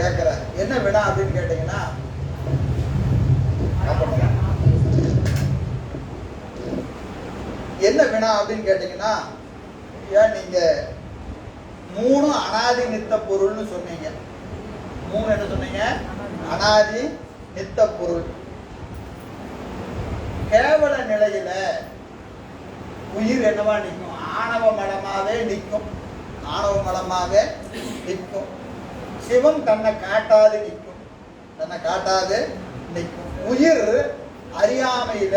கேட்கிறாரு. என்ன வினா அப்படின்னு கேட்டீங்கன்னா என்ன வினா அப்படின்னு கேட்டீங்கன்னா ஏன் நீங்க மூணு அனாதி நித்த பொருள்னு சொன்னீங்க. மூணு என்ன சொன்னீங்க? அனாதி நித்த பொருள். கேவல நிலையில உயிர் என்னவா நிற்கும்? ஆணவ மலமாவே நிற்கும். ஆணவ மலமாவே நிற்கும். சிவம் தன்னை காட்டாது நிற்கும். தன்னை காட்டாது நிற்கும். உயிர் அறியாமையில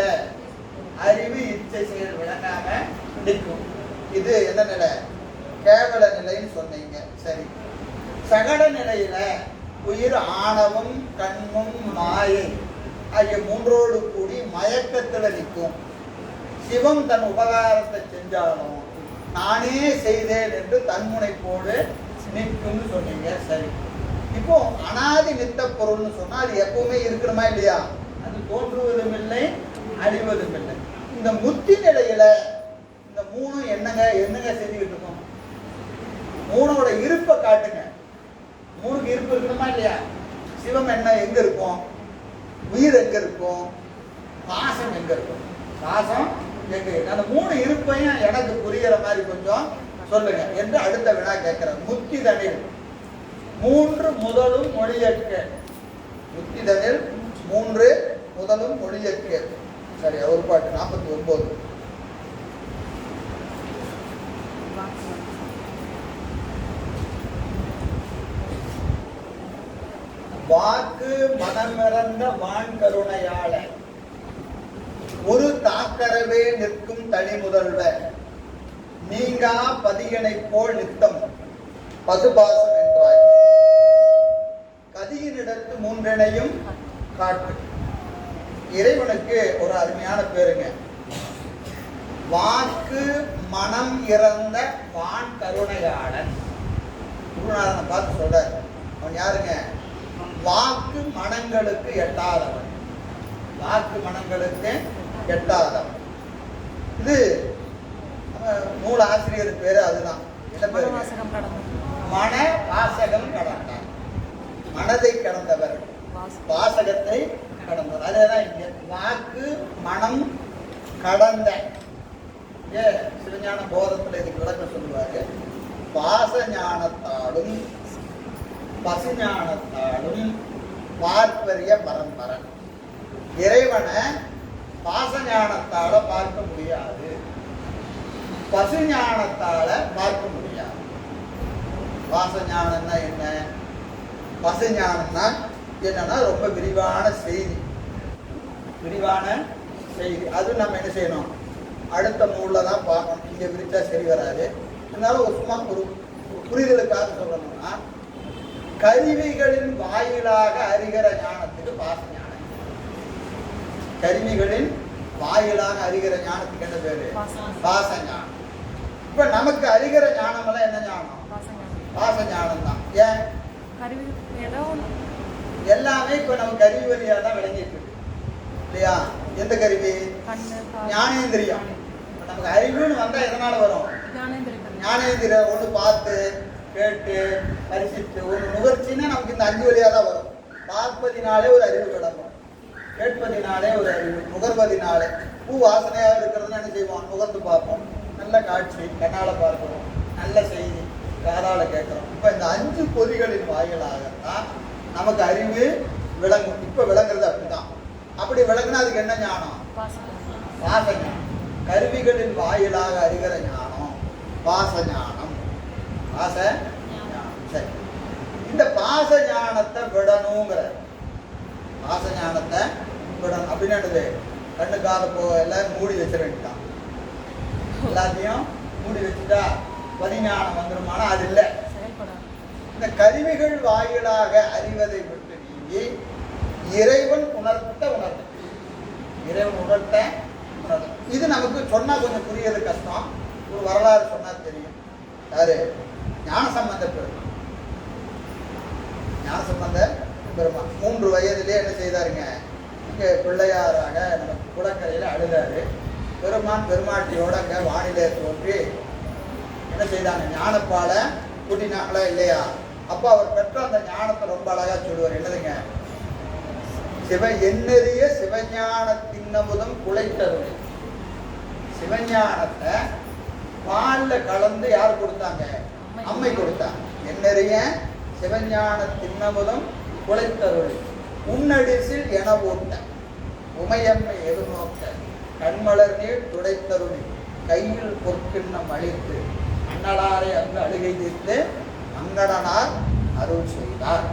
அறிவு இச்சை செயல் விளங்காம நிற்கும். இது என்ன நிலை? கேவல நிலைன்னு சொன்னீங்க. சரி. சகட நிலையில உயிர் ஆணவம் கண்ணும் மாயை ஆகிய மூன்றோடு கூடி மயக்கத்துல நிற்கும். சிவம் தன் உபகாரத்தை செஞ்சாலும் நானே செய்தேன் என்று தன்முனைப்போடு நிற்கும்னு சொன்னீங்க சரி. இப்போ அனாதி நித்த பொருள்னு சொன்னா அது எப்பவுமே இருக்கணுமா இல்லையா? அது தோன்றுவதும் இல்லை அழிவதும் இல்லை இந்த முத்தி நிலையில இந்த மூணு என்னங்க என்னங்க செஞ்சுக்கிட்டு இருக்கோம் மூணோட இருப்பை காட்டுங்க. மூணுக்கு இருப்பு இருக்கணுமா இல்லையா? சிவம் என்ன எங்க இருக்கும்? உயிர் எங்க இருக்கும்? பாசம் எங்க இருக்கும்? பாசம் எங்க இருக்கு? அந்த மூணு இருப்பையும் எனக்கு புரிகிற மாதிரி கொஞ்சம் சொல்லுங்க. என்று அடுத்த வினா கேட்கிறேன் முத்தி தனில் மூன்று முதலும் மொழியற்க முத்தி தனில் மூன்று முதலும் மொழியற்க சரி ஒரு பாட்டு. நாற்பத்தி ஒன்பது வாக்கு மனமிறந்த வான் கருணையாள ஒரு தாக்கரவே நிற்கும் தனி முதல்வர் நீங்கா பதிகனை போல் நித்தம். பசுபாசம் என்றாய். கதியினிடத்து மூன்றனையும் காட்டு. இறைவனுக்கு ஒரு அருமையான பேருங்க. வாக்கு மனம் இறந்த வான் கருணையாளன். குருநாதனை பார்த்து சொல்றாரு. அவன் யாருங்க? வாக்கு மனங்களுக்கு எட்டாதவன். வாக்கு மனங்களுக்கு எட்டாதவன். இது நூல் ஆசிரியர் பேரு அதுதான். மன வாசகம் கடந்தார். மனதை கடந்தவர். வாசகத்தை கடந்தவர். அதேதான் இங்க வாக்கு மனம் கடந்த. ஏ சிவஞான போதத்துல இதுக்கு விளக்கம் சொல்லுவாரு. பாச ஞானத்தாலும் பசுஞானத்தாலும் பார்ப்பரிய பரம்பரன். இறைவனை பாச ஞானத்தால பார்க்க முடியாது. பசு ஞானத்தால பார்க்க முடியாது. பாச ஞானம்னா என்ன? பசு ஞானம்னா என்னன்னா ரொம்ப விரிவான செய்தி. விரிவான செய்தி. அது நம்ம என்ன செய்யணும்? அடுத்த நூல்ல தான் பார்க்கணும். இங்க விரிச்சா சரி வராது. இருந்தாலும் ஒரு சும்மா ஒரு புரிதலுக்காக சொல்லணும்னா கருவிகளின் வாயிலாக அறிகிற ஞானத்துக்கு பாச ஞானம் கருவிகளின் வாயிலாக அறிகிற ஞானத்துக்கு என்ன பேரு. பாச ஞானம் இப்ப நமக்கு அறிகிற ஞானம் எல்லாம் என்ன ஞானம்? பாச ஞானம் தான். ஏன். எல்லாமே இப்ப நமக்கு கருவி வழியா தான் விளங்கிட்டு இருக்கு. இல்லையா? எந்த கருவி. ஞானேந்திரியம். நமக்கு அறிவுன்னு வந்தா எதனால வரும். ஞானேந்திரியம் ஒன்று பார்த்து கேட்டு பரிசித்து ஒரு நுகர்ச்சின்னா நமக்கு இந்த அஞ்சு வழியா தான் வரும். பார்ப்பதினாலே ஒரு அறிவு விளங்கும் கேட்பதினாலே ஒரு அறிவு நுகர்வதினாலே. பூ வாசனையாக இருக்கிறதுனா என்ன செய்வோம்? நுகர்ந்து பார்ப்போம். நல்ல காட்சி கண்ணால பார்க்கிறோம் நல்ல செய்தி காதால கேட்கிறோம் இப்ப இந்த அஞ்சு பொறிகளின் வாயிலாகத்தான் நமக்கு அறிவு விளங்கும். இப்ப விளங்குறது அப்படிதான் அப்படி விளங்குனா அதுக்கு என்ன ஞானம்? வாசஞானம் கருவிகளின் வாயிலாக அறிகிற ஞானம் பாச ஞானம். பாச ஞானம். சரி. இந்த பாச ஞானத்தை விடணுங்கிற பாச ஞானத்தை விடணும். அப்படின்னு கண்ணு காத போ எல்லாம் மூடி வச்சிட வேண்டியதான் எல்லாத்தையும் மூடி வச்சுட்டா பதிஞானம் வந்துருமானா அது இல்லை. இந்த கருவிகள் வாயிலாக அறிவதை விட்டு நீங்கி இறைவன் உணர்த்த உணர்த்த இறைவன் உணர்த்த உணர்த்த இது நமக்கு சொன்னா கொஞ்சம் புரியறது கஷ்டம். ஒரு வரலாறு சொன்னா தெரியும். யாரு? ஞானசம்பந்த பெருமான். ஞானசம்பந்த பெருமான். மூன்று வயதிலே என்ன செய்தாருங்க? இங்க பிள்ளையாராக நம்ம குளக்கரையில அழுதாரு. பெருமான் பெருமாட்டியோட அங்க வானிலை தோன்றி என்ன செய்தாங்க? ஞானப்பாலை கூட்டினாங்களா இல்லையா? அப்போ அவர் பெற்ற அந்த ஞானத்தை ரொம்ப அழகா சொல்லுவார். என்னதுங்க? சிவ எண்ணறிய சிவஞான தின்னமுதம் குலைத்தருளை. சிவஞானத்தை பால்ல கலந்து யார் கொடுத்தாங்க? அம்மை. கொடுத்தாங்க. என்னறிய சிவஞான தின்னமுதம் குலைத்தருளை. உன்னடிசில் என ஓட்ட உமையம்மை எதிர்நோக்க கண்மலர் நீர் துடைத்தருளி. கையில் பொற்கிண்ணம் அழித்து அன்னலாரை அங்கு அழுகை தீர்த்து அங்கடனார் அருள் செய்தார்.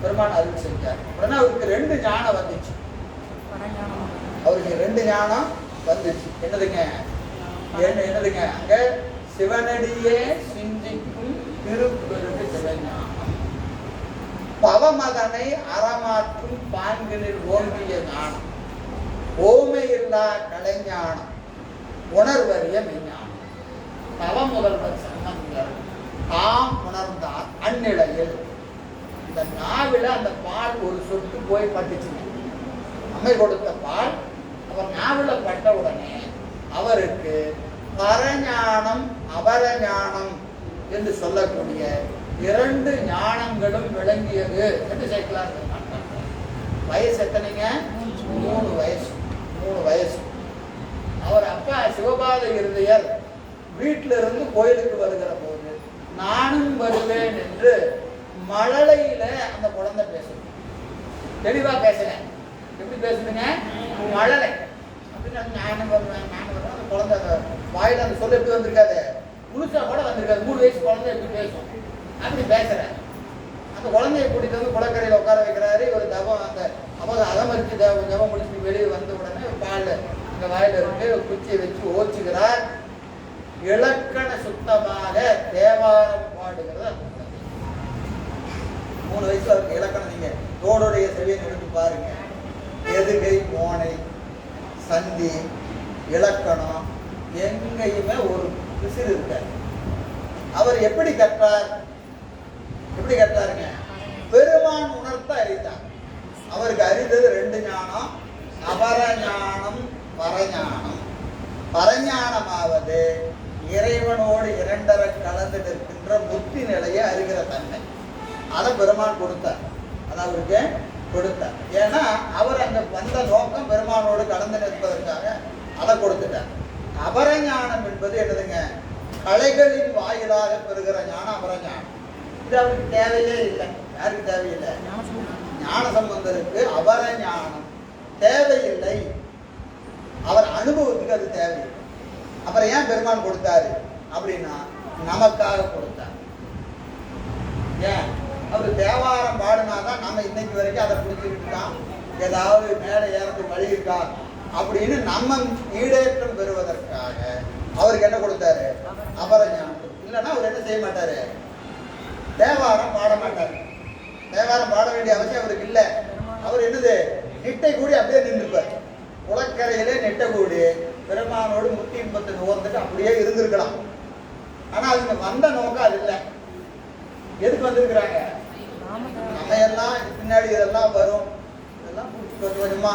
பெருமான் அருள் செஞ்சார் உடனே அவருக்கு ரெண்டு ஞானம் வந்துச்சு. அவருக்கு ரெண்டு ஞானம் வந்துச்சு. என்னதுங்க? என்னதுங்க? அங்க சிவனடியே சிந்திக்கும் திருப்பெருகு சிவஞானம். பவமதனை அறமாற்றும் பான்களில் ஓங்கிய ஞானம். ஓமையில்லா கலைஞானம் உணர்வறிய மெஞ்ஞானம் தவ முதல்வர் சம்பந்தர் தாம் உணர்ந்தார் அந்நிலையில். இந்த நாவில அந்த பால் ஒரு சொட்டு போய் பட்டுச்சுங்க. அம்மை கொடுத்த பால் அவர் நாவில பட்ட உடனே அவருக்கு பரஞானம் அபரஞானம் என்று சொல்லக்கூடிய இரண்டு ஞானங்களும் விளங்கியது. என்று சேர்க்கலாம் வயசு எத்தனைங்க? மூணு வயசு. மூணு வயசு. அவர் அப்பா சிவபாத இருதயர் வீட்டில இருந்து கோயிலுக்கு வருகிற போது நானும் வருவேன் என்று மழலையில அந்த குழந்தை பேசுது. தெளிவா பேசுறேன் எப்படி பேசுதுங்க? மழலை. அப்படின்னு அந்த நானும் வருவேன் நானும் வருவேன். அந்த குழந்தை அந்த வாயில அந்த சொல்ல எப்படி வந்திருக்காது? முழுசா கூட வந்திருக்காது. மூணு வயசு குழந்தை எப்படி பேசும்? அப்படி பேசுறேன் அந்த குழந்தைய கூட்டிட்டு வந்து குளக்கரையில் உட்கார வைக்கிறாரு. இவர் தவம் அந்த அவங்க அகமரிச்சு தவம் ஜபம் முடிச்சுட்டு வெளியே வந்து உடனே பால் அங்க வாயில குச்சியை வச்சு ஓச்சுகிறார். இலக்கண சுத்தமாக தேவாரம் பாடுகிறது மூணு வயசுல இருக்கு இலக்கணம் நீங்க. தோடுடைய செவியை எடுத்து பாருங்க. எதுகை மோனை சந்தி இலக்கணம் எங்கேயுமே ஒரு பிசிறு இருக்காரு அவர் எப்படி கற்றார்? எப்படி கற்றாருங்க? பெருமான் உணர்த்த அறிந்தார். அவருக்கு அறிந்தது ரெண்டு ஞானம் அபரஞானம் பரஞானம். பரஞானமாவது இறைவனோடு இரண்டரை கலந்து நிற்கின்ற முத்தி நிலையை அறிகிற தன்மை. அதை பெருமான் கொடுத்தார். அது அவருக்கு கொடுத்தார்? ஏன்னா அவர் அந்த வந்த நோக்கம் பெருமானோடு கலந்து நிற்பதற்காக அதை கொடுத்துட்டார். அபரஞானம் என்பது என்னதுங்க? கலைகளின் வாயிலாக பெறுகிற ஞானம் அபரஞானம். இது அவருக்கு தேவையே இல்லை. யாருக்கு தேவையில்லை? ஞான சம்பந்தருக்கு அபரஞானம். தேவையில்லை. அவர் அனுபவத்துக்கு அது தேவையில்லை. அப்புறம் ஏன் பெருமான் கொடுத்தாரு? அப்படின்னா நமக்காக கொடுத்தார். ஏன்? அவர் தேவாரம் பாடினாதான் நம்ம இன்னைக்கு வரைக்கும் அதை பிடிச்சிக்கிட்டு தான் ஏதாவது மேலே ஏறதுக்கு வழி இருக்கா? அப்படின்னு நம்ம ஈடேற்றம் பெறுவதற்காக அவருக்கு என்ன கொடுத்தாரு? அபர இல்லைன்னா அவர் என்ன செய்ய மாட்டாரு? தேவாரம் பாட மாட்டார். தேவாரம் பாட வேண்டிய அவசியம் அவருக்கு இல்லை. அவர் என்னது? நிட்டை கூடி அப்படியே நின்றுப்பார். குளக்கரையிலே நெட்டை கூடி பெருமானோடு முத்தி இன்பத்தை நுகர்ந்துட்டு அப்படியே இருந்திருக்கலாம். ஆனால் அதுங்க வந்த நோக்கம் அது இல்லை. எதுக்கு வந்திருக்கிறாங்க? நம்ம எல்லாம் பின்னாடி இதெல்லாம் வரும். இதெல்லாம் பிடிச்சி கொஞ்சம் கொஞ்சமா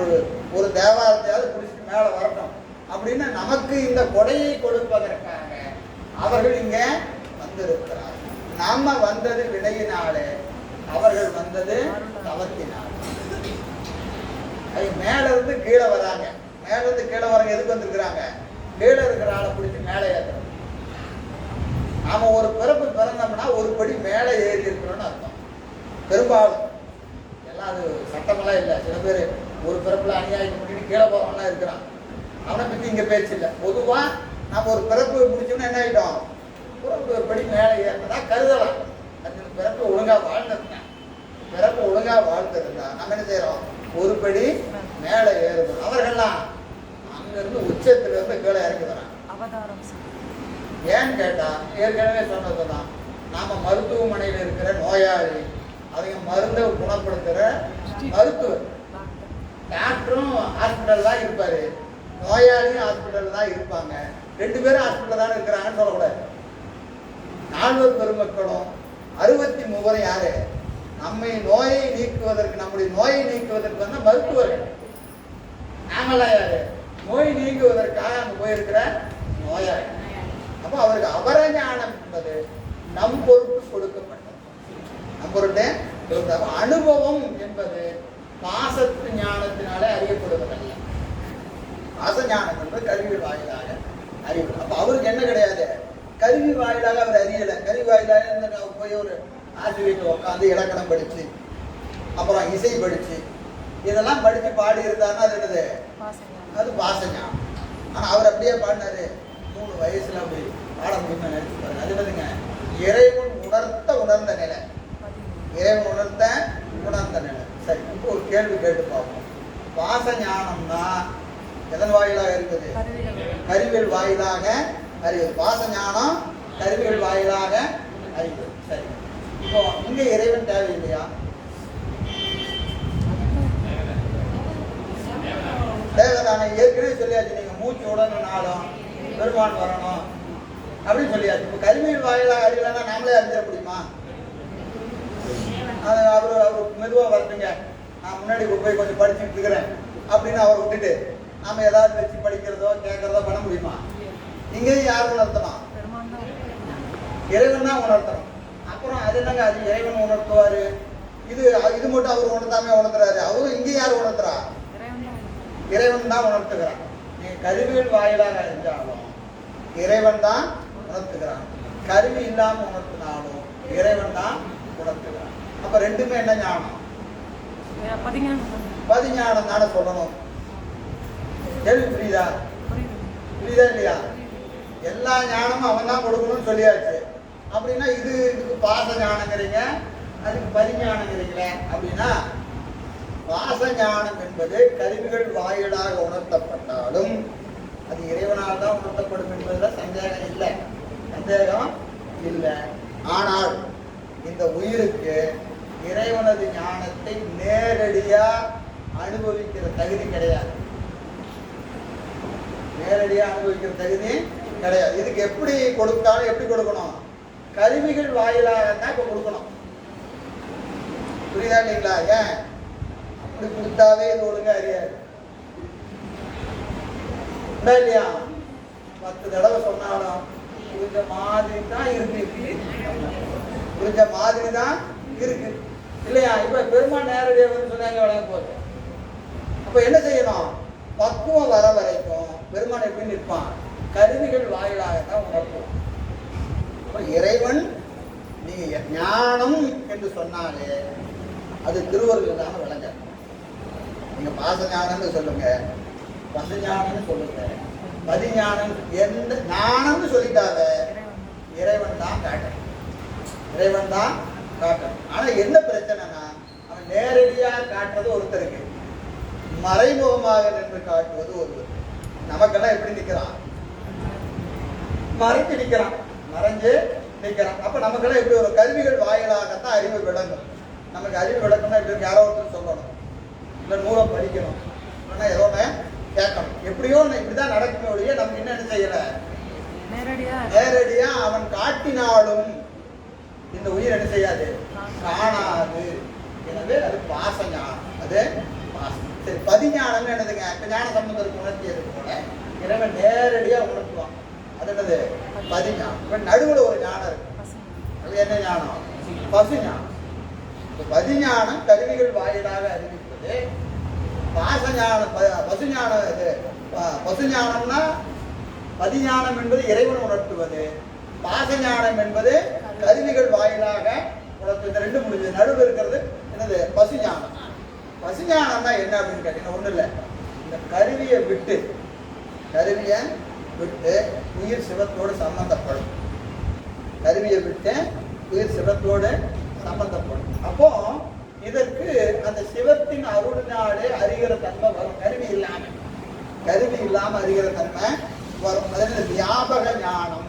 ஒரு ஒரு தேவாரத்தையாவது பிடிச்சிட்டு மேலே வரட்டும். அப்படின்னு நமக்கு இந்த கொடையை கொடுப்பதற்காக அவர்கள் இங்கே வந்திருக்கிறார்கள். நாம வந்தது வினையினாலே அவர்கள் வந்தது தவத்தினாலே. அது மேலே இருந்து கீழே வராங்க. மேலே இருந்து கீழே வரவங்க எதுக்கு வந்திருக்கிறாங்க? கீழே இருக்கிற ஆளை பிடிச்சி மேலே ஏற்றணும் நாம் ஒரு பிறப்பு பிறந்தோம்னா ஒரு படி மேலே ஏறி இருக்கிறோம்னு அர்த்தம். பெரும்பாலும் எல்லாம் அது சட்டமெல்லாம் இல்லை. சில பேர் ஒரு பிறப்புல அநியாயம் பண்ணிட்டு கீழே போறவன்லாம் இருக்கிறான். அவனை பற்றி இங்கே பேச்சு இல்லை. பொதுவாக நம்ம ஒரு பிறப்பு முடிச்சோம்னா என்ன ஆகிட்டோம் பிறப்பு ஒரு படி மேலே ஏறினதா கருதலாம். அந்த பிறப்பு ஒழுங்கா வாழ்ந்திருந்தேன் பிறப்பு ஒழுங்கா வாழ்ந்திருந்தா நம்ம என்ன செய்கிறோம் ஒரு படி மேலே ஏறுகிறோம் அவர்கள்லாம் அங்கிருந்து உச்சத்துல இருந்து கீழே செய்தார். ஏன்னு கேட்டா ஏற்கனவே சொன்னதுதான். நாம மருத்துவமனையில் இருக்கிற நோயாளி அவங்க மருந்தை குணப்படுத்துற மருத்துவர். டாக்டரும் ஹாஸ்பிட்டல் தான் இருப்பாரு. நோயாளியும் ஹாஸ்பிட்டல் தான் இருப்பாங்க. ரெண்டு பேரும் ஹாஸ்பிட்டல் தான் இருக்கிறாங்கன்னு சொல்லக்கூடாது. நால்வர் பெருமக்களும் அறுபத்தி மூவரும் யாரு? நம்மை நோயை நீக்குவதற்கு நம்முடைய நோயை நீக்குவதற்கு வந்து மருத்துவர்கள் நாமெல்லாம் யாரு நோய் நீங்குவதற்காக அங்க போயிருக்கிற நோயாளி. அப்போ அவருக்கு அபரஞானம் என்பது நம் பொருட்டு கொடுக்கப்பட்டது. நம்பொருட்டே பொருட்டு அனுபவம் என்பது பாசத்து ஞானத்தினாலே அறியப்படுவதல்ல. பாச ஞானம் என்பது கருவி வாயிலாக அறியப்படும். அப்போ அவருக்கு என்ன கிடையாது? கருவி வாயிலாக அவர் அறியலை. கருவி வாயிலாக இருந்து அவர் போய் ஒரு ஆசிரியர் உட்காந்து இலக்கணம் படிச்சு அப்புறம் இசை படிச்சு இதெல்லாம் படிச்சு பாடி இருந்தாருன்னா அது என்னது? அது பாசஞானம் ஆனா அவர் அப்படியே பாடினாரு. மூணு வயசுல அப்படி பாட முடியுமா நினைச்சு பாருங்க. அது என்னதுங்க இறைவன் உணர்த்த உணர்ந்த நிலை. இறைவன் உணர்த்த உணர்ந்த நிலை. சரி இப்போ ஒரு கேள்வி கேட்டு பார்ப்போம். பாச ஞானம்னா எதன் வாயிலாக இருக்குது? கருவிகள் கருவியல் வாயிலாக அறிவது. பாச ஞானம் கருவியல் வாயிலாக அறிவது. சரி. இப்போ இங்க இறைவன் தேவையில்லையா? தேவைதானே? ஏற்கனவே சொல்லியாச்சு நீங்க மூச்சு உடனுனாலும் பெருமான் வரணும். அப்படின்னு சொல்லியாச்சு. இப்போ கருவியல் வாயிலாக அறியலைன்னா நாமளே அறிஞ்சிட முடியுமா? அது அவர் அவர் மெதுவாக வரட்டுங்க. நான் முன்னாடி போய் கொஞ்சம் படிச்சுட்டு இருக்கிறேன். அப்படின்னு அவரை விட்டுட்டு நாம ஏதாவது வச்சு படிக்கிறதோ கேட்கறதோ பண்ண முடியுமா? இங்கேயும் யார் உணர்த்தணும்? இறைவன் தான் உணர்த்தணும். அப்புறம் அது என்னங்க? அது இறைவன் உணர்த்துவாரு. இது இது மட்டும் அவர் உணர்த்தாம உணர்த்துறாரு. அவரும் இங்கே யார் உணர்த்துறா? இறைவன் தான் உணர்த்துகிறான். நீங்க கருவியில் வாயிலாக அறிஞ்சாலும் இறைவன் தான் உணர்த்துகிறான். கருவி இல்லாம உணர்த்தினாலும் இறைவன் தான் உணர்த்துகிறான். அப்ப ரெண்டுமே என்ன ஞானம்? பதிஞானம் தான். சொல்லணும். கேள்வி புரியுதா? புரியுது. புரியுதா இல்லையா? எல்லா ஞானமும் அவன் தான் கொடுக்கணும்னு சொல்லியாச்சு. அப்படின்னா இது இதுக்கு பாச ஞானங்கிறீங்க அதுக்கு பரிஞானங்கிறீங்களே அப்படின்னா பாச ஞானம் என்பது கருவிகள் வாயிலாக உணர்த்தப்பட்டாலும் அது இறைவனால் தான் உணர்த்தப்படும் என்பதுல சந்தேகம் இல்லை. சந்தேகம் இல்லை. ஆனால் இந்த உயிருக்கு இறைவனது ஞானத்தை நேரடியா அனுபவிக்கிற தகுதி கிடையாது. நேரடியா அனுபவிக்கிற தகுதி கிடையாது. இதுக்கு எப்படி கொடுத்தாலும் எப்படி கொடுக்கணும்? கருவிகள் வாயிலாக தான் இப்போ கொடுக்கணும். புரியுதா இல்லைங்களா? ஏன்? அப்படி கொடுத்தாவே இது ஒழுங்கா அறியாது. இல்லையா? பத்து தடவை சொன்னாலும் புரிஞ்ச மாதிரி தான் இருக்கு. புரிஞ்ச மாதிரி தான் இருக்கு. இல்லையா? இப்ப பெருமாள் நேரடியாக வந்து சொன்னாங்க வழங்க போது. அப்ப என்ன செய்யணும்? பக்குவம் வர வரைக்கும் பெருமான் எப்படி நிற்பான்? கருவிகள் வாயிலாக தான் உணர்த்தும் இறைவன் நீங்க ஞானம் என்று சொன்னாலே அது திருவருள் தான் விளங்க நீங்க பாசஞானம்னு சொல்லுங்க பசஞானம்னு சொல்லுங்க பதிஞானம் எந்த ஞானம்னு சொல்லிட்டாவே இறைவன் தான். காட்டன். காட்டணும் இறைவன் தான் காட்டன். ஆனா என்ன பிரச்சனைனா அவன் நேரடியா காட்டுறது ஒருத்தருக்கு. மறைமுகமாக நின்று காட்டுவது ஒருவர் நமக்கெல்லாம் எப்படி நிற்கிறான் மறைத்து நிற்கிறான் மறைஞ்சு நிக்கிறான் அப்ப நமக்கெல்லாம் இப்படி ஒரு கருவிகள் வாயிலாகத்தான் அறிவு விளங்கும். நமக்கு அறிவு விளக்கம்னா இப்படி யாரோ ஒருத்தர் சொல்லணும். இல்ல நூலம் படிக்கணும். இல்லைன்னா ஏதோ ஒண்ணு கேட்கணும். எப்படியோ ஒண்ணு இப்படிதான் நடக்குமே ஒழிய நமக்கு என்ன செய்யல? நேரடியா நேரடியா அவன் காட்டினாலும் இந்த உயிர் என்ன செய்யாது? காணாது. எனவே அது பாச ஞானம் அது பாசம் சரி பதிஞானம் என்னதுங்க? ஞான சம்பந்தருக்கு உணர்த்தியது போல. இறைவன் நேரடியா உணர்த்துவான். அது என்னது பதிஞானம் இப்ப நடுவுல ஒரு ஞானம் இருக்கு. அது என்ன ஞானம்? பசு ஞானம் பதிஞானம் கருவிகள் வாயிலாக அறிவிப்பது. பாசஞானம் பசுஞானம் ப- பசு ஞானம் இது பசுஞானம்னா பசு ஞானம்னா பதிஞானம் என்பது இறைவன் உணர்த்துவது. பாசஞானம் என்பது கருவிகள் வாயிலாக உணர்த்து இந்த ரெண்டு முடிஞ்சது நடுவில் இருக்கிறது என்னது? பசு ஞானம் என்ன அப்படின்னு கேட்டீங்கன்னா ஒன்றும் இல்லை. இந்த கருவியை விட்டு கருவியை விட்டு உயிர் சிவத்தோடு சம்பந்தப்படும். கருவியை விட்டு உயிர் சிவத்தோடு சம்பந்தப்படும். அப்போ இதற்கு அந்த சிவத்தின் அருளினாலே அறிகிற தன்மை வரும். கருவி இல்லாம. கருவி இல்லாம அறிகிற தன்மை வரும். அதில் வியாபக ஞானம்.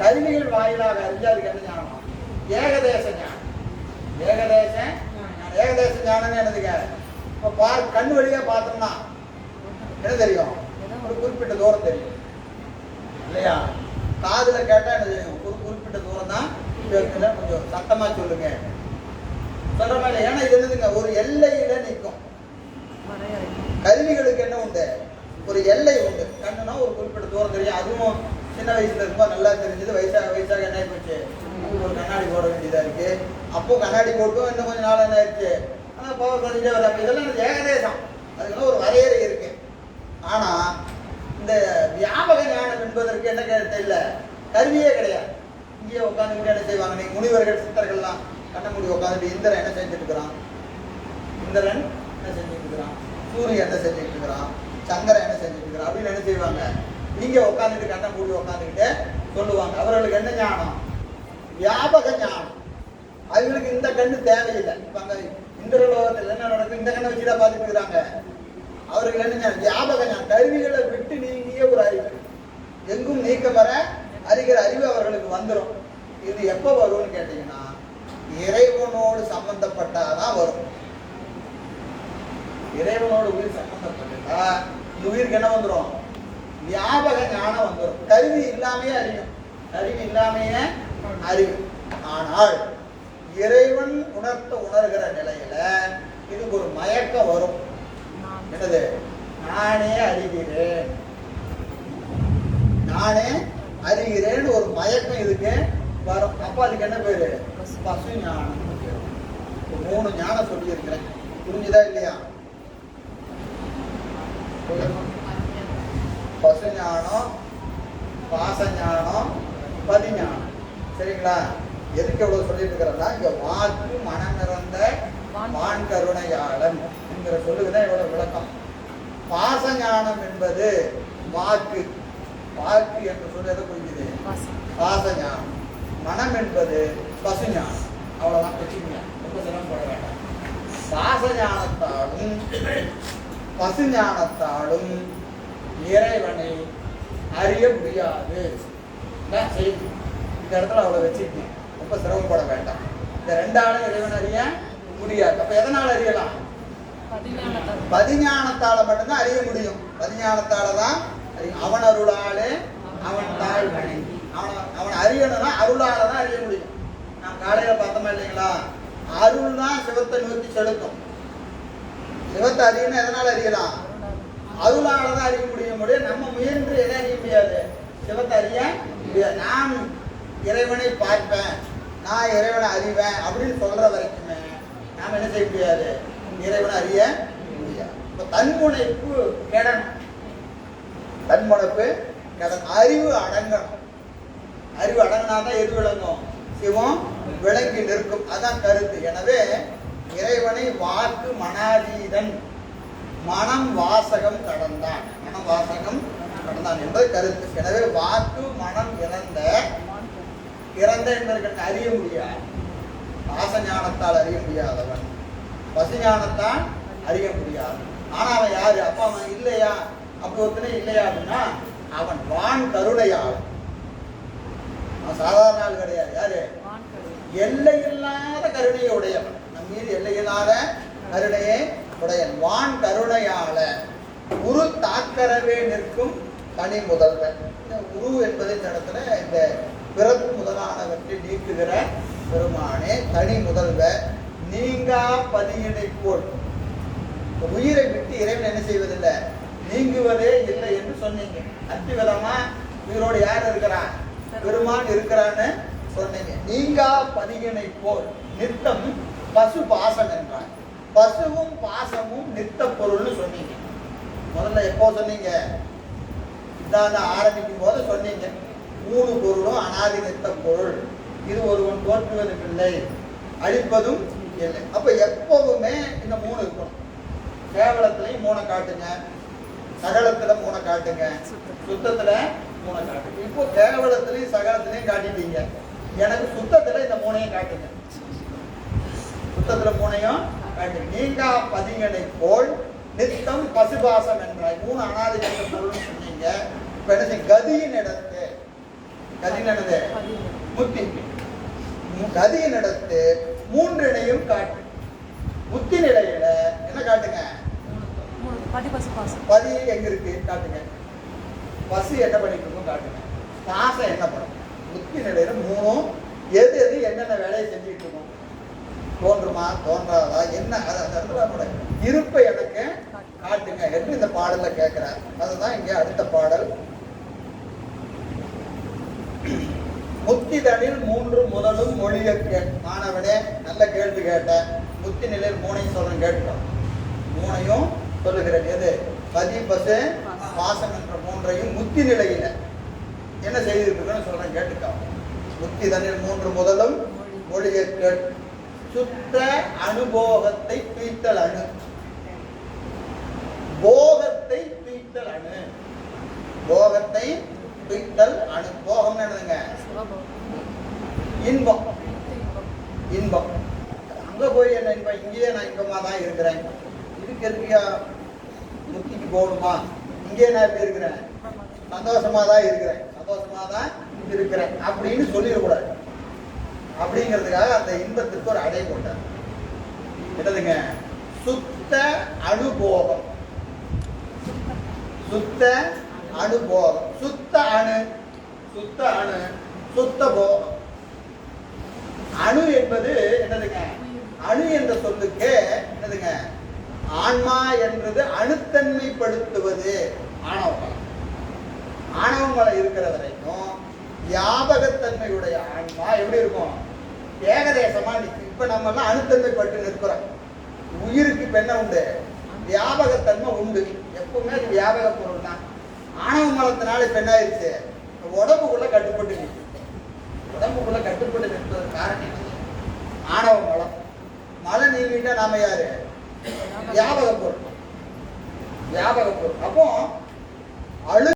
கருவிகள் வாயிலாக அறிஞ்சாதுக்கு என்ன ஞானம்? ஏகதேச ஞானம். ஏகதேச ஏகதேச ஞானம் என்னதுங்க? இப்போ பார் கண் வழியாக பார்த்தோம்னா என்ன தெரியும்? ஒரு குறிப்பிட்ட தூரம் தெரியும். இல்லையா? காதுல கேட்டா என்ன ஒரு குறிப்பிட்ட தூரம் தான் கேட்கல கொஞ்சம் சத்தமா சொல்லுங்க. சொல்ற மாதிரி ஏன்னா இது என்னதுங்க? ஒரு எல்லையில நிற்கும். கருவிகளுக்கு என்ன உண்டு? ஒரு எல்லை உண்டு. கண்ணுனா ஒரு குறிப்பிட்ட தூரம் தெரியும். அதுவும் சின்ன வயசுல இருக்கும்போது நல்லா தெரிஞ்சது. வயசாக வயசாக என்ன போச்சு ஒரு கண்ணாடி போட வேண்டியதா இருக்கு. அப்போ கண்ணாடி போட்டும். இன்னும் கொஞ்சம் நாள் என்ன ஆயிடுச்சு? ஆனால் பவர் குறைஞ்சே வரல இதெல்லாம் ஏகதேசம். அதுக்கெல்லாம் ஒரு வரையறை இருக்கு. ஆனா இந்த வியாபக ஞானம் என்பதற்கு என்ன கருத்து இல்லை கருவியே கிடையாது. இங்கேயே உட்காந்து என்ன செய்வாங்க? நீ முனிவர்கள் சித்தர்கள்லாம் கண்ண மூடி உட்காந்துட்டு இந்திரன் என்ன செஞ்சுட்டு இருக்கிறான்? இந்திரன் என்ன செஞ்சுட்டு இருக்கிறான்? சூரியன் என்ன செஞ்சுட்டு இருக்கிறான்? சங்கரன் என்ன செஞ்சுட்டு இருக்கிறான்? அப்படின்னு என்ன செய்வாங்க? நீங்க உட்காந்துட்டு கண்ணை மூடி உட்காந்துக்கிட்டு சொல்லுவாங்க. அவர்களுக்கு என்ன ஞானம்? வியாபக ஞானம். அவங்களுக்கு இந்த கண்ணு தேவையில்லை. இப்போ அங்கே இந்திரலோகத்தில் என்ன நடக்கும் இந்த கண்ணை வச்சுதான் பார்த்துட்டு இருக்கிறாங்க. அவர்கள் என்ன ஞாபக கருவிகளை விட்டு நீங்கிய ஒரு அறிவு. எங்கும் நீக்க வர அறிகிற அறிவு அவர்களுக்கு வந்துடும் இது எப்போ வரும்னு கேட்டீங்கன்னா இறைவனோடு சம்பந்தப்பட்டாதான் வரும். இறைவனோடு உயிர் சம்பந்தப்பட்டா இந்த உயிருக்கு என்ன வந்துடும் வியாபக ஞானம் வந்துடும் கருவி இல்லாமையே அறியும் கருவி இல்லாமையே அறிவு. ஆனால் இறைவன் உணர்த்த உணர்கிற நிலையில இதுக்கு ஒரு மயக்கம் வரும். என்னது? நானே அறிகிறேன். நானே அறிகிறேன்னு ஒரு மயக்கம் இதுக்கு வரும். அப்ப அதுக்கு என்ன பேரு? பசு ஞானம். மூணு ஞானம் சொல்லி இருக்கிறேன் புரிஞ்சுதா இல்லையா? பசு ஞானம் பாச ஞானம் பதிஞானம் சரிங்களா? எதுக்கு எவ்வளவு சொல்லிட்டு இருக்கிறேன்னா இங்க வாக்கு மனம் நிறந்த வான் கருணையாளன். என்கிற சொல்லுக்குதான் இவ்வளவு விளக்கம். பாச ஞானம் என்பது வாக்கு. வாக்கு என்று சொல்லி எதை குறிக்குது? வாசி பாச ஞானம் மனம் என்பது பசு ஞானம் அவ்வளவுதான் வச்சுக்கோங்க. ரொம்ப சிரமப்பட வேண்டாம். பாச ஞானத்தாலும் பசு ஞானத்தாலும் இறைவனை அறிய முடியாது. இதான் செய்தி இந்த இடத்துல அவ்வளவு வச்சுக்கணும் ரொம்ப சிரமப்பட வேண்டாம். இந்த ரெண்டாலும் இறைவன் அறிய முடியாது. அப்ப எதனால் அறியலாம்? பதிஞானத்தால. மட்டும்தான் அறிய முடியும். பதிஞானத்தால தான் அறியும். அவன் அருளாலே அவன் தாழ் வணங்கி அவன் அவன் அறியணும்னா அருளால தான் அறிய முடியும். நான் காலையில பார்த்தோமா இல்லைங்களா? அருள் தான் சிவத்தை நோக்கி செலுத்தும். சிவத்தை அறியணும் எதனால அறியலாம்? அருளால தான் அறிய முடியும் முடியும். நம்ம முயன்று எதை அறிய முடியாது? சிவத்தை அறிய முடியாது. நான் இறைவனை பார்ப்பேன். நான் இறைவனை அறிவேன் அப்படின்னு சொல்ற வரைக்குமே நாம் என்ன செய்ய முடியாது? இறைவனை அறிய முடியாது இப்போ தன்முனைப்பு கெடணும். தன்முனைப்பு கெடணும். அறிவு அடங்கணும். அறிவு அடங்கினாதான் எது விளங்கும்? சிவம் விளங்கி நிற்கும். அதான் கருத்து. எனவே இறைவனை வாக்கு மனாதீதன். மனம் வாசகம் கடந்தான். மனம் வாசகம் கடந்தான் என்பது கருத்து. எனவே வாக்கு மனம் இறந்த இறந்த என்பதற்கு அறிய முடியாது. பாச ஞானத்தால் அறிய முடியாதவன். பசு ஞானத்தால் அறிய முடியாது ஆனா அவன் யாரு? அப்ப அவன் இல்லையா? அப்படி ஒருத்தனே இல்லையா அப்படின்னா அவன் வான் கருணையாளன் அவன். சாதாரண ஆள் கிடையாது. யாரு? எல்லையில்லாத கருணையை உடையவன். நம் மீது எல்லையில்லாத கருணையை உடையன். வான் கருணையால உரு தாக்கரவே நிற்கும் தனி முதல்வன். இந்த உரு என்பது இந்த இடத்துல இந்த பிறப்பு முதலானவற்றை நீக்குகிற பெருமானே தனி முதல்வ நீங்கா பதியினை போல். உயிரை விட்டு இறைவன் என்ன செய்வதில்லை? நீங்குவதே இல்லை என்று சொன்னீங்க. அத்திவிதமா உயிரோடு யார் இருக்கிறான் பெருமான் இருக்கிறான்னு சொன்னீங்க. நீங்கா பதியினை போல். நித்தம் பசு பாசம் என்றான் பசுவும் பாசமும் நித்த பொருள்னு சொன்னீங்க. முதல்ல எப்போ சொன்னீங்க? இதான ஆரம்பிக்கும் போது சொன்னீங்க. மூணு பொருளும் அனாதி நித்த பொருள். இது ஒருவன் தோற்றுவதற்கில்லை அழிப்பதும் இல்லை அப்போ எப்போவுமே இந்த மூணு இருக்கணும். கேவலத்திலையும் மூணை காட்டுங்க. சகலத்தில் மூணை காட்டுங்க. சுத்தத்தில் மூணை காட்டுங்க. இப்போ கேவலத்திலையும் சகலத்திலையும் காட்டிட்டீங்க. எனக்கு சுத்தத்தில் இந்த மூணையும் காட்டுங்க. சுத்தத்தில் மூணையும் காட்டுங்க. நீங்கா பதிங்கனை போல் நித்தம் பசுபாசம் என்றாய். மூணு அனாதை பொருள்னு சொன்னீங்க. இப்போ என்ன கதியின் இடத்து. கதியின் என்னது? முத்தி கதியின் இடத்து மூன்றினையும் காட்டு. முத்தி நிலையில என்ன காட்டுங்க? பதி எங்க இருக்கு? காட்டுங்க. பசு என்ன பண்ணிட்டு காட்டுங்க. பாசம் என்ன பண்ணும்? முத்தி நிலையில மூணும். எது எது என்னென்ன வேலையை செஞ்சுட்டு இருக்கும்? தோன்றுமா? தோன்றாதா? என்ன? அது அந்த இடத்துல அதோட இருப்பை எனக்கு காட்டுங்க. என்று இந்த பாடல்ல கேட்கிறார். அதுதான் இங்க அடுத்த பாடல். முத்திதனில் மூன்று முதலும் மொழிகள் கேட் மாணவனே நல்ல கேள்வி கேட்ட. முத்தி நிலையில் மூணையும் சொல்றேன் கேட்கும் மூணையும் சொல்லுகிறேன். எது? பதி பசு பாசம் என்ற மூன்றையும் முத்தி நிலையில என்ன செய்திருக்குன்னு சொல்றேன் கேட்டுக்கோ. முத்தி தண்ணில் மூன்று முதலும் மொழிகள் கேட் சுத்த அனுபோகத்தை பீத்தல் அணு. போகத்தை பீத்தல் அணு. போகத்தை பீத்தல் அணு போகம் இன்பம். இன்பம். அங்க போய் என்ன இன்பம்? இங்கேயே நான் இன்பமா தான் இருக்கிறேன். இதுக்கு இருக்கியா முத்திக்கு போகணுமா? இங்கேயே நான் எப்படி இருக்கிறேன்? சந்தோஷமா தான் இருக்கிறேன். சந்தோஷமா தான் இருக்கிறேன். அப்படின்னு சொல்லிடக்கூடாது. அப்படிங்கிறதுக்காக அந்த இன்பத்துக்கு ஒரு அடை போட்டார். என்னதுங்க? சுத்த அனுபோகம். சுத்த அனுபோகம் சுத்த அணு. சுத்த அணு. சுத்த போகம் அணு என்பது என்னதுங்க? அணு என்ற சொல்லுக்கு என்னதுங்க? ஆன்மா என்றது அணுத்தன்மைப்படுத்துவது. ஆணவம். ஆணவமலம் இருக்கிற வரைக்கும் வியாபகத்தன்மையுடைய ஆன்மா எப்படி இருக்கும்? ஏகதேசமா நிற்கும் இப்ப நம்ம எல்லாம் அணுத்தன்மைப்பட்டு நிற்கிறோம். உயிருக்கு இப்ப என்ன உண்டு? வியாபகத்தன்மை உண்டு. எப்பவுமே அது வியாபக பொருள் தான் ஆணவ மலத்தினால இப்ப என்ன ஆயிடுச்சு? உடம்புக்குள்ள கட்டுப்பட்டு நிற்குது உடம்புக்குள்ள கட்டுப்பட்டு நிற்பது காரணம் ஆணவ மலம் மலை நீங்கிட்டா நாம யாரு? வியாபக பொருள். வியாபக பொருள். அப்போ அழு